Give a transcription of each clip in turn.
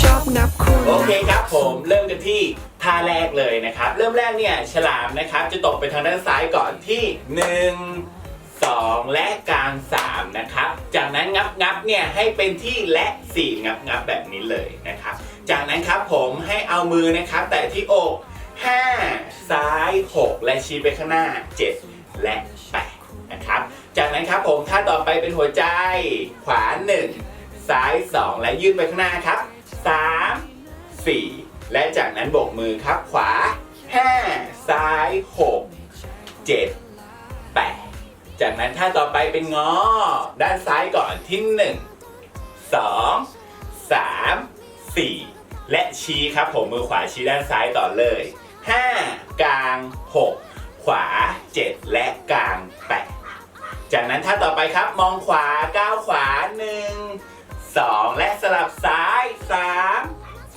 ชอบนับคุณโอเคครับผมเริ่มกันที่ท่าแรกเลยนะครับ เริ่มแรกเนี่ยฉลามนะครับ จะตกไปทางด้านซ้ายก่อนที่ 1 2 และกลาง 3 นะครับ จากนั้นงับงับเนี่ยให้เป็นที่และ4งับงับแบบนี้เลยนะครับ จากนั้นครับผมให้เอามือนะครับ แต่ที่อก 5 ซ้าย 6 และชี้ไปข้างหน้า 7 และ8นะครับ จากนั้นครับผมท่าต่อไปเป็นหัวใจขวา 1 ซ้าย 2 และยื่นไปข้างหน้าครับ 3 4 และจากนั้นโบกมือครับขวา 5 ซ้าย 6 7 8 จากนั้นท่าต่อไปเป็นงอ ด้านซ้ายก่อนที่ 1 2 3 4 และชี้ครับผมมือขวาชี้ด้านซ้ายต่อเลย 5 กลาง 6 ขวา 7 และกลาง 8 จากนั้นท่าต่อไปครับมองขวาก้าวขวา 1 2 และสลับซ้าย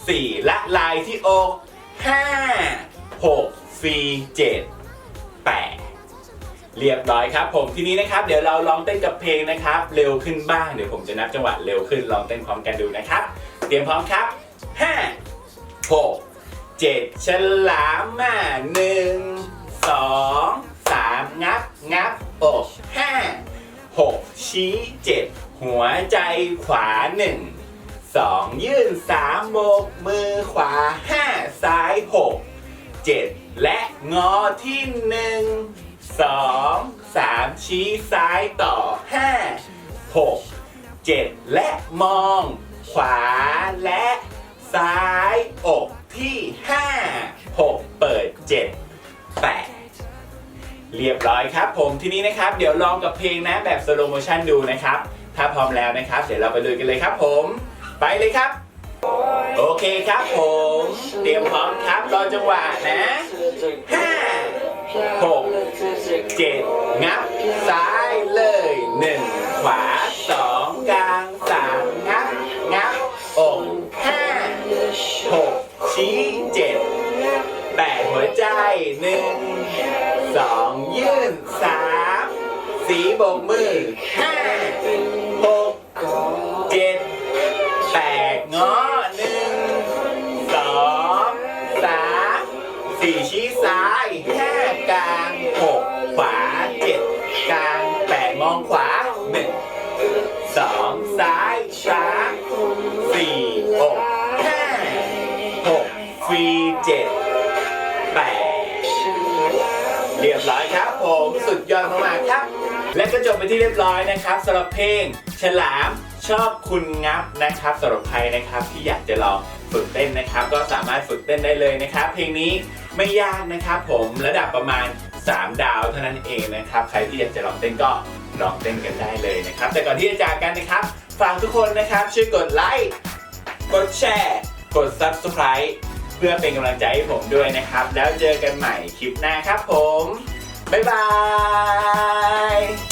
3 4และลายที่อก5 6 4 7 8เรียบร้อยครับ ผมทีนี้นะครับ เดี๋ยวเราลองเต้นกับเพลงนะครับ เร็วขึ้นบ้างเดี๋ยวผมจะนับจังหวะเร็วขึ้นลองเต้นพร้อมกันดูนะครับ เตรียมพร้อมครับ5 6 7ฉลามมาหนึ่งสองสามงับงับอกห้าหกชี้เจ็ดหัวใจขวาหนึ่ง สองยื่นสามโบกมือขวาห้าซ้ายหกเจ็ดและงอที่หนึ่งสองสามชี้ซ้ายต่อห้าหกเจ็ดและมอง ขวาและซ้ายอกที่5 6เปิด7 8เรียบร้อยครับผมทีนี้นะครับ เดี๋ยวลองกับเพลงนะแบบสโลโมชันดูนะครับ ถ้าพร้อมแล้วนะครับ เดี๋ยวเราไปลุยกันเลยครับผม ไปเลยครับ โอเคครับผม เตรียมพร้อมครับรอจังหวะนะ5 6 7งับซ้ายเลยหนึ่งขวาสองกลางสามงับ งับอกห้าหกชี้เจ็ดแปดหัวใจหนึ่งสองยื่นสามสีโบกมือห้าหก ง้อหนึ่งสองสามสี่ชี้ซ้ายห้ากลางหกขวาเจ็ดกลางแปดมองขวาหนึ่งสองซ้ายสามสี่อกห้าหกฟรีเจ็ดแปดเรียบร้อยครับผมสุดยอดมากๆครับ และก็จบไปที่เรียบร้อยนะครับสำหรับเพลง ฉลาม ชอบคุณงับนะครับสำหรับใครนะครับที่อยากจะลองฝึกเต้นนะครับ ก็สามารถฝึกเต้นได้เลยนะครับ เพลงนี้ไม่ยากนะครับผมระดับประมาณ 3 ดาวเท่านั้นเองนะครับ ใครที่อยากจะลองเต้นก็ลองเต้นกันได้เลยนะครับ แต่ก่อนที่จะจากกันนะครับฝากทุกคนนะครับช่วยกดไลค์กดแชร์กด Subscribe เพื่อเป็นกำลังใจให้ผมด้วยนะครับ แล้วเจอกันใหม่คลิปหน้าครับผม บ๊ายบาย